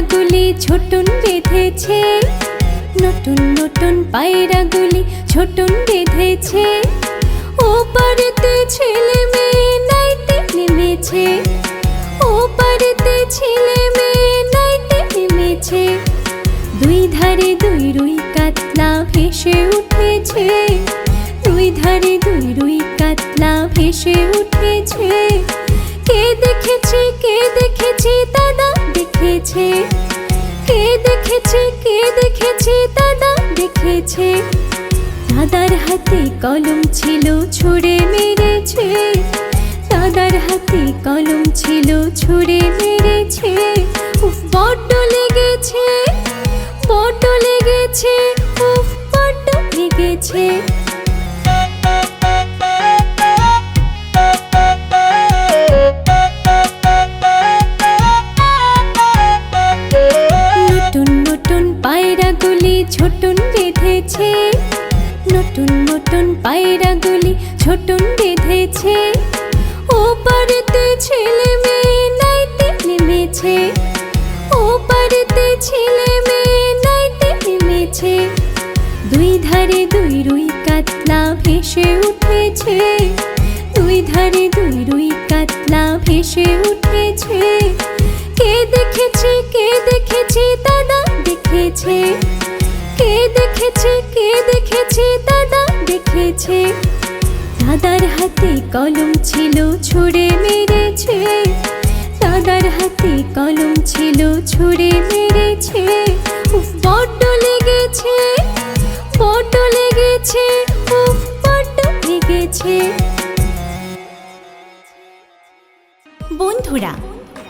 ছোটন বেঁধেছে। নতুন নতুন পায়রাগুলি ছোটন বেঁধেছে। ও পারেতে ছেলে মেয়ে নাইতে নেমেছে। ও পারেতে ছেলে মেয়ে নাইতে নেমেছে। দুই ধারে দুই রুই কাতলা ভেসে উঠেছে। দুই ধারে দুই রুই কাতলা ভেসে উঠেছে। কে দেখেছে কে দেখেছে দেখেছে। কে দেখেছে কে দেখেছে, দাদা দেখেছে। দাদার হাতে কলম ছিল, ছুঁড়ে মেরেছে। দাদার হাতে কলম ছিল, ছুঁড়ে মেরেছে। উফ, বড্ড লেগেছে বড্ড লেগেছে, উফ, বড্ড লেগেছে। পায়রাগুলি ছোটন বেঁধেছে। নতুন নতুন পায়রাগুলি ছোটন বেঁধেছে। ও পারেতে ছেলে মেয়ে নাইতে নেমেছে ও পারেতে ছেলে মেয়ে নাইতে নেমেছে দুই ধারে দুই রুই কাতলা ভেসে উঠেছে। দুই ধারে দুই রুই কাতলা ভেসে উঠেছে। কে দেখেছে কে দেখেছে দাদা? দেখেছে। কে দেখেছে কে দেখেছে দাদা? দেখেছে। দাদার হাতে কলম ছিল, ছুঁড়ে মেরেছে। দাদার হাতে কলম ছিল, ছুঁড়ে মেরেছে। বড্ড লেগেছে বড্ড লেগেছে, উফ, বড্ড লেগেছে বন্ধুরা